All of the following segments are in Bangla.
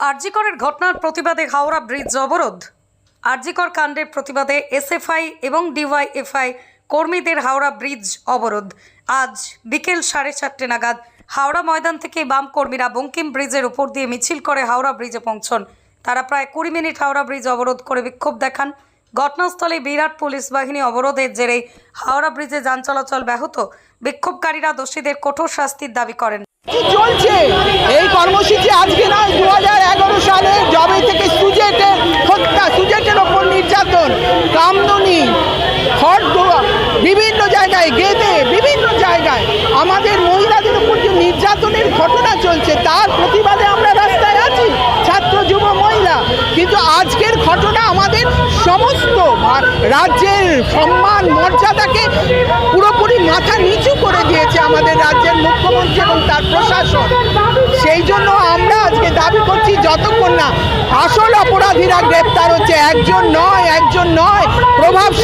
আরজিকরের ঘটনার প্রতিবাদে হাওড়া ব্রিজ অবরোধ। আরজিকর কাণ্ডের প্রতিবাদে এসএফআই এবং ডিওয়াইএফআই কর্মীদের হাওড়া ব্রিজ অবরোধ। আজ বিকেল সাড়ে চারটে নাগাদ হাওড়া ময়দান থেকে বাম কর্মীরা বঙ্কিম ব্রিজের উপর দিয়ে মিছিল করে হাওড়া ব্রিজে পৌঁছন। তারা প্রায় কুড়ি মিনিট হাওড়া ব্রিজ অবরোধ করে বিক্ষোভ দেখান। ঘটনাস্থলে বিরাট পুলিশ বাহিনী অবরোধের জেরে হাওড়া ব্রিজে যান চলাচল ব্যাহত। বিক্ষোভকারীরা দোষীদের কঠোর শাস্তির দাবি করেন। চলছে? এই কর্মসূচি আজকে নয় দু হাজার এগারো সালে জবে থেকে সুজেটের হত্যা, সুজেটের ওপর নির্যাতন, কামদুনি খড়দোয়া বিভিন্ন জায়গায় গেদে, বিভিন্ন জায়গায়। আমাদের মহিলাদের উপর যে নির্যাতনের ঘটনা চলছে, তার প্রতিবাদে আমরা রাস্তায় আছি, ছাত্র, যুব, মহিলা। কিন্তু আজকের ঘটনা আমাদের সমস্ত রাজ্যের সম্মান, মর্যাদাকে এবং তার প্রশাসন। সেই জন্য আমরা আজকে দাবি করছি যতক্ষণ না আসল অপরাধীরা গ্রেপ্তার হচ্ছে, একজন নয় একজন নয়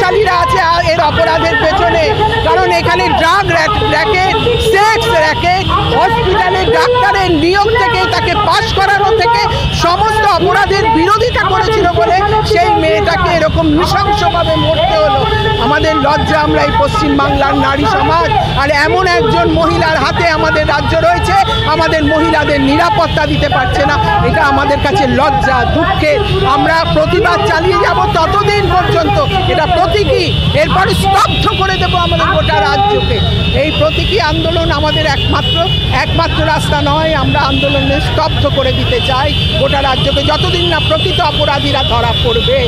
প্রভাবশালীরা আছে এর অপরাধের পেছনে। কারণ এখানে ড্রাগ র্যাকেট সেক্স র্যাকেট হসপিটালে ডাক্তারের নিয়োগ থেকে তাকে পাশ করানো থেকে সমস্ত অপরাধের বিরোধিতা করেছিল বলে সেই মেয়েটাকে এরকম নৃশংসভাবে মরতে হলো। আমাদের লজ্জা আমরা এই পশ্চিমবাংলার নারী সমাজ আর এমন একজন মহিলার হাতে আমাদের রাজ্য রয়েছে। আমাদের মহিলাদের নিরাপত্তা দিতে পারছে না। এটা আমাদের কাছে লজ্জা, দুঃখে। আমরা প্রতিবাদ চালিয়ে যাব ততদিন পর্যন্ত। এটা প্রতীকী। এরপরে স্তব্ধ করে দেবো আমাদের গোটা রাজ্যকে। এই প্রতীকী আন্দোলন আমাদের একমাত্র একমাত্র রাস্তা নয়। আমরা আন্দোলনে স্তব্ধ করে দিতে চাই। গোটা রাজ্যকে যতদিন না প্রকৃত অপরাধীরা ধরা পড়বে।